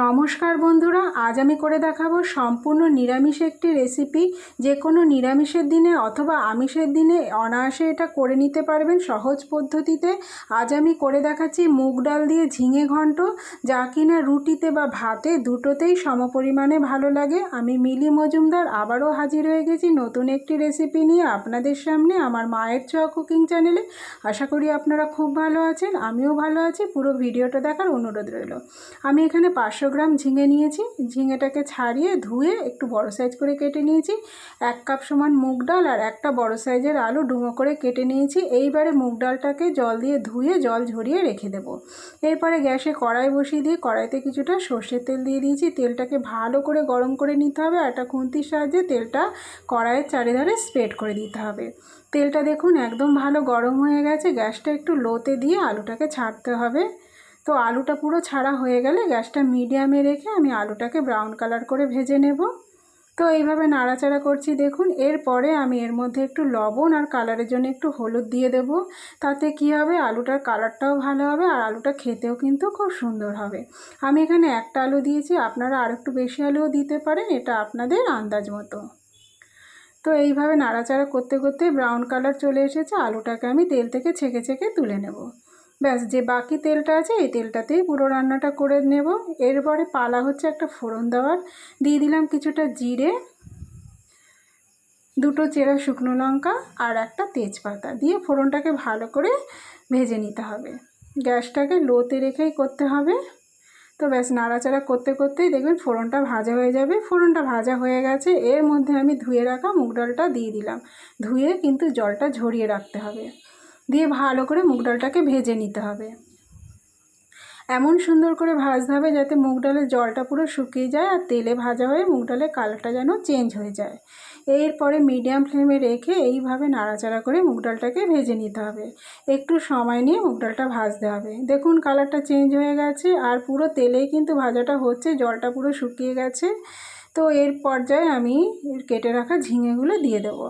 নমস্কার বন্ধুরা, আজ আমি করে দেখাবো সম্পূর্ণ নিরামিষ একটি রেসিপি যে কোনো নিরামিষের দিনে অথবা আমিষের দিনে অনায়াসে এটা করে নিতে পারবেন সহজ পদ্ধতিতে। আজ আমি করে দেখাচ্ছি মুগ ডাল দিয়ে ঝিঙে ঘন্ট, যা কিনা রুটিতে বা ভাতে দুটোতেই সমপরিমাণে ভালো লাগে। আমি মিলি মজুমদার আবারও হাজির হয়ে গেছি নতুন একটি রেসিপি নিয়ে আপনাদের সামনে আমার মায়ের ছোঁয়া কুকিং চ্যানেলে আশা করি আপনারা খুব ভালো আছেন, আমিও ভালো আছি। পুরো ভিডিওটা দেখার অনুরোধ রইল। আমি এখানে পাঁচশো গ্রাম ঝিঙে নিয়েছি। ঝিঙেটাকে ছাড়িয়ে ধুয়ে একটু বড় সাইজ করে কেটে নিয়েছি। এক কাপ সমান মুগ ডাল আর একটা বড় সাইজের আলু ডুমো করে কেটে নিয়েছি। এইবারে মুগ ডালটাকে জল দিয়ে ধুয়ে জল ঝরিয়ে রেখে দেব। এরপরে গ্যাসে কড়াই বসিয়ে দিয়ে কড়াইতে কিছুটা সর্ষের তেল দিয়ে দিয়েছি। তেলটাকে ভালো করে গরম করে নিতে হবে একটা খুন্তির সাহায্যে তেলটা কড়াইয়ের চারিধারে স্প্রেড করে দিতে হবে। তেলটা দেখুন একদম ভালো গরম হয়ে গেছে। গ্যাসটা একটু লোতে দিয়ে আলুটাকে ছাড়তে হবে। তো আলুটা পুরো ছাড়া হয়ে গেলে গ্যাসটা মিডিয়ামে রেখে আমি আলুটাকে ব্রাউন কালার করে ভেজে নেব। তো এইভাবে নাড়াচাড়া করছি, দেখুন। এরপরে আমি এর মধ্যে একটু লবণ আর কালারের জন্য একটু হলুদ দিয়ে দেব। তাতে কি হবে? আলুটার কালারটাও ভালো হবে আর আলুটা খেতেও কিন্তু খুব সুন্দর হবে। আমি এখানে একটা আলু দিয়েছি, আপনারা আর একটু বেশি আলুও দিতে পারেন, এটা আপনাদের আন্দাজ মতো। তো এইভাবে নাড়াচাড়া করতে করতে ব্রাউন কালার চলে এসেছে, আলুটাকে আমি তেল থেকে ছেঁকে ছেঁকে তুলে নেব। ব্যাস, যে বাকি তেলটা আছে, এই তেলটাতেই পুরো রান্নাটা করে নেব। এরপরে পালা হচ্ছে একটা ফোড়ন দেওয়ার। দিয়ে দিলাম কিছুটা জিরে, দুটো চেরা শুকনো লঙ্কা আর একটা তেজপাতা। দিয়ে ফোড়নটাকে ভালো করে ভেজে নিতে হবে। গ্যাসটাকে লোতে রেখেই করতে হবে। তো ব্যাস, নাড়াচাড়া করতে করতেই দেখবেন ফোড়নটা ভাজা হয়ে যাবে। ফোড়নটা ভাজা হয়ে গেছে। এর মধ্যে আমি ধুয়ে রাখা মুগ ডালটা দিয়ে দিলাম। ধুয়ে কিন্তু জলটা ঝরিয়ে রাখতে হবে। দিয়ে ভালো করে মুগ ডালটাকে ভেজে নিতে হবে। এমন সুন্দর করে ভাজতে হবে যাতে মুগ ডালের জলটা পুরো শুকিয়ে যায় আর তেলে ভাজা হয়ে মুগ ডালের কালারটা যেন চেঞ্জ হয়ে যায়। এরপরে মিডিয়াম ফ্লেমে রেখে এইভাবে নাড়াচাড়া করে মুগ ডালটাকে ভেজে নিতে হবে। একটু সময় নিয়ে মুগ ডালটা ভাজতে হবে। দেখুন কালারটা চেঞ্জ হয়ে গেছে আর পুরো তেলেই কিন্তু ভাজাটা হচ্ছে, জলটা পুরো শুকিয়ে গেছে। তো এর পর্যায়ে আমি কেটে রাখা ঝিঙেগুলো দিয়ে দেবো।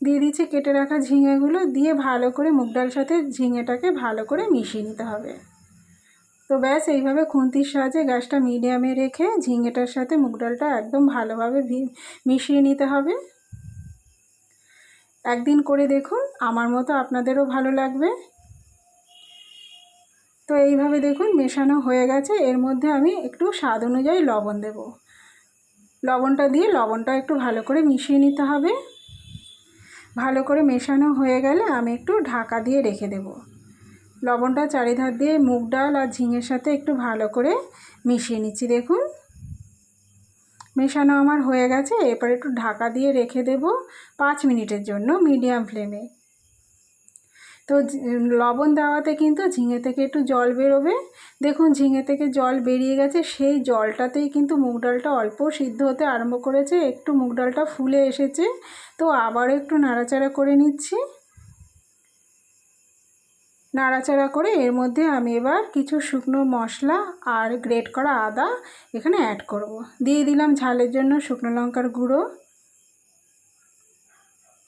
দিয়ে দিচ্ছি কেটে রাখা ঝিঙেগুলো দিয়ে ভালো করে মুগ ডাল সাথে ঝিঙেটাকে ভালো করে মিশিয়ে নিতে হবে। তো ব্যাস, এইভাবে খুন্তির সাহায্যে গ্যাসটা মিডিয়ামে রেখে ঝিঙেটার সাথে মুগ ডালটা একদম ভালোভাবে মিশিয়ে নিতে হবে। একদিন করে দেখুন, আমার মতো আপনাদেরও ভালো লাগবে। তো এইভাবে দেখুন, মেশানো হয়ে গেছে। এর মধ্যে আমি একটু স্বাদ অনুযায়ী লবণ দেব। লবণটা দিয়ে লবণটা একটু ভালো করে মিশিয়ে নিতে হবে। ভালো করে মেশানো হয়ে গেলে আমি একটু ঢাকা দিয়ে রেখে দেব। লবণটা চারিধার দিয়ে মুগ ডাল আর ঝিঙের সাথে একটু ভালো করে মিশিয়ে নিচ্ছি, দেখুন। মেশানো আমার হয়ে গেছে এরপর একটু ঢাকা দিয়ে রেখে দেব পাঁচ মিনিটের জন্য মিডিয়াম ফ্লেমে। তো লবণ দেওয়াতে কিন্তু ঝিঙে থেকে একটু জল বেরোবে। দেখুন, ঝিঙে থেকে জল বেরিয়ে গেছে। সেই জলটাতেই কিন্তু মুগ ডালটা অল্প সিদ্ধ হতে আরম্ভ করেছে। একটু মুগ ডালটা ফুলে এসেছে। তো আবার একটু নাড়াচাড়া করে নিচ্ছি। নাড়াচাড়া করে এর মধ্যে আমি এবার কিছু শুকনো মশলা আর গ্রেট করা আদা এখানে অ্যাড করব। দিয়ে দিলাম ঝালের জন্য শুকনো লঙ্কার গুঁড়ো।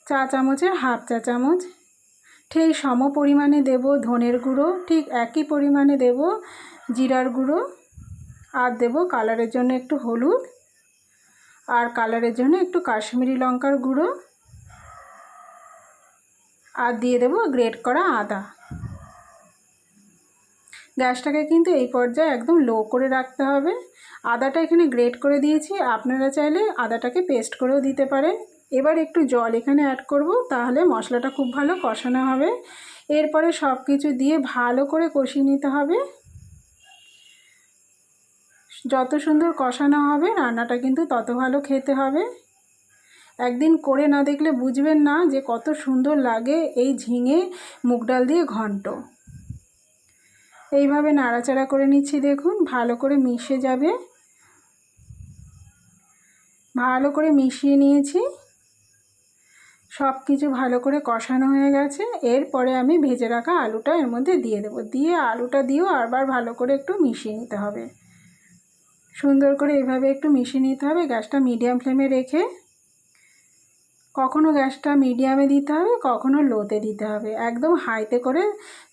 চা চামচের হাফ চা চামচ। ঠিক সম পরিমাণে দেব ধনের গুঁড়ো, ঠিক একই পরিমাণে দেব জিরার গুঁড়ো, আর দেব কালারের জন্য একটু হলুদ, আর কালারের জন্য একটু কাশ্মীরি লঙ্কার গুঁড়ো, আর দিয়ে দেব গ্রেট করা আদা। গ্যাসটাকে কিন্তু এই পর্যায়ে একদম লো করে রাখতে হবে। আদাটা এখানে গ্রেট করে দিয়েছি, আপনারা চাইলে আদাটাকে পেস্ট করেও দিতে পারেন। এবার একটু জল এখানে অ্যাড করব, তাহলে মশলাটা খুব ভালো কষানো হবে। এরপরে সব কিছু দিয়ে ভালো করে কষিয়ে নিতে হবে। যত সুন্দর কষানো হবে, রান্নাটা কিন্তু তত ভালো খেতে হবে। একদিন করে না দেখলে বুঝবেন না যে কত সুন্দর লাগে এই ঝিঙে মুগ ডাল দিয়ে ঘন্ট। এইভাবে নাড়াচাড়া করে নিচ্ছি দেখুন, ভালো করে মিশে যাবে। ভালো করে মিশিয়ে নিয়েছি। সব কিছু ভালো করে কষানো হয়ে গেছে। এরপরে আমি ভেজে রাখা আলুটা এর মধ্যে দিয়ে দেবো। দিয়ে আলুটা দিয়েও আবার ভালো করে একটু মিশিয়ে নিতে হবে। সুন্দর করে এভাবে একটু মিশিয়ে নিতে হবে গ্যাসটা মিডিয়াম ফ্লেমে রেখে। কখনো গ্যাসটা মিডিয়ামে দিতে হবে, কখনো লোতে দিতে হবে। একদম হাইতে করে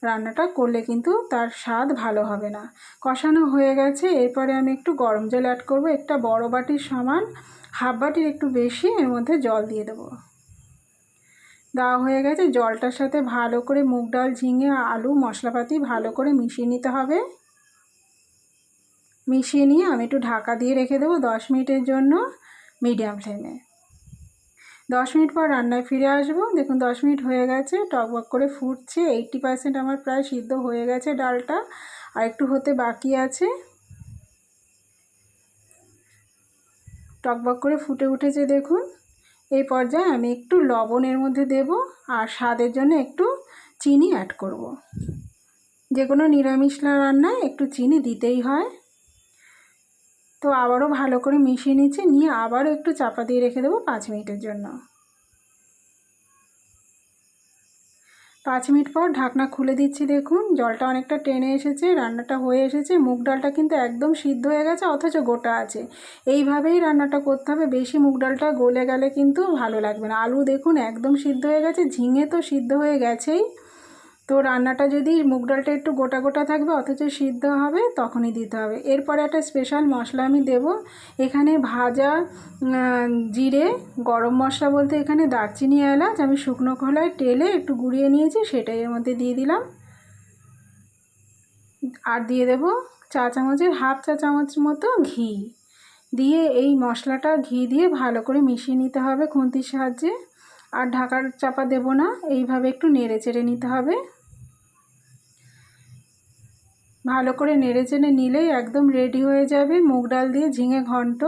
রান্নাটা করলে কিন্তু তার স্বাদ ভালো হবে না। কষানো হয়ে গেছে, এরপরে আমি একটু গরম জল অ্যাড করব। একটা বড় বাটির সমান হাফ বাটির একটু বেশি এর মধ্যে জল দিয়ে দেবো। দেওয়া হয়ে গেছে। জলটার সাথে ভালো করে মুগ ডাল, ঝিঙে, আলু, মশলাপাতি ভালো করে মিশিয়ে নিতে হবে। মিশিয়ে নিয়ে আমি একটু ঢাকা দিয়ে রেখে দেবো দশ মিনিটের জন্য মিডিয়াম ফ্লেমে। দশ মিনিট পর রান্নায় ফিরে আসব। দেখুন, দশ মিনিট হয়ে গেছে। টকবক করে ফুটছে। এইটটি পার্সেন্ট আমার প্রায় সিদ্ধ হয়ে গেছে ডালটা। আর একটু হতে বাকি আছে। টকবক করে ফুটে উঠেছে, দেখুন। এই পর্যায়ে আমি একটু লবণের মধ্যে দেব আর স্বাদের জন্য একটু চিনি অ্যাড করব। যে কোনো নিরামিষ রান্নায় একটু চিনি দিতেই হয় তো আবারও ভালো করে মিশিয়ে নিচ্ছি, নিয়ে আবারও একটু চাপা দিয়ে রেখে দেবো পাঁচ মিনিটের জন্য পাঁচ মিনিট পর ঢাকনা খুলে দিচ্ছি, দেখুন। জলটা অনেকটা টেনে এসেছে, রান্নাটা হয়ে এসেছে। মুগ ডালটা কিন্তু একদম সিদ্ধ হয়ে গেছে, অথচ গোটা আছে। এইভাবেই রান্নাটা করতে হবে। বেশি মুগ ডালটা গলে গেলে কিন্তু ভালো লাগবে না। আলু দেখুন একদম সিদ্ধ হয়ে গেছে, ঝিঙে তো সিদ্ধ হয়ে গেছেই। তো রান্নাটা যদি মুগ ডালটা একটু গোটা গোটা থাকবে, অথচ সিদ্ধ হবে, তখনই দিতে হবে। এরপরে একটা স্পেশাল মশলা আমি দেব। এখানে ভাজা জিরে, গরম মশলা বলতে এখানে দারচিনি, এলাচ, আমি শুকনো খোলায় টেলে একটু গুঁড়িয়ে নিয়েছি, সেটাই এর মধ্যে দিয়ে দিলাম। আর দিয়ে দেব চা চামচের, হাফ চা চামচ মতো ঘি। দিয়ে এই মশলাটা ঘি দিয়ে ভালো করে মিশিয়ে নিতে হবে খুন্তির সাহায্যে। আর ঢাকার চাপা দেব না, এইভাবে একটু নেড়ে চেড়ে নিতে হবে। ভালো করে নেড়ে চেড়ে নিলেই একদম রেডি হয়ে যাবে। মুগ ডাল দিয়ে ঝিঙে ঘন্ট।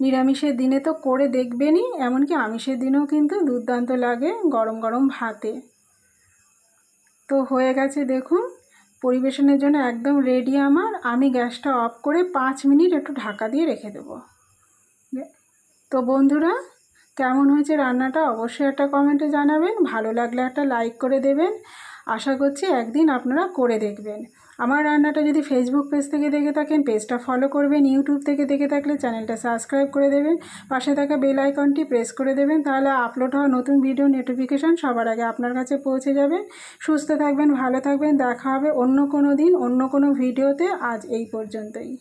নিরামিষের দিনে তো করে দেখবেনই, এমনকি আমিষের দিনেও কিন্তু দুর্দান্ত লাগে গরম গরম ভাতে। তো হয়ে গেছে দেখুন, পরিবেশনের জন্য একদম রেডি আমার। আমি গ্যাসটা অফ করে পাঁচ মিনিট একটু ঢাকা দিয়ে রেখে দেব। তো বন্ধুরা, কেমন হয়েছে রান্নাটা অবশ্যই একটা কমেন্টে জানাবেন। ভালো লাগলে একটা লাইক করে দেবেন। আশা করছি একদিন আপনারা করে দেখবেন। আমার রান্নাটা যদি ফেসবুক পেজ থেকে দেখে থাকেন পেজটা ফলো করবেন ইউটিউব থেকে দেখে থাকলে চ্যানেলটা সাবস্ক্রাইব করে দেবেন, পাশে থাকা বেল আইকনটি প্রেস করে দেবেন, তাহলে আপলোড হওয়া নতুন ভিডিও নোটিফিকেশান সবার আগে আপনার কাছে পৌঁছে যাবে। সুস্থ থাকবেন, ভালো থাকবেন, দেখা হবে অন্য কোনো দিন, অন্য কোনো ভিডিওতে আজ এই পর্যন্তই।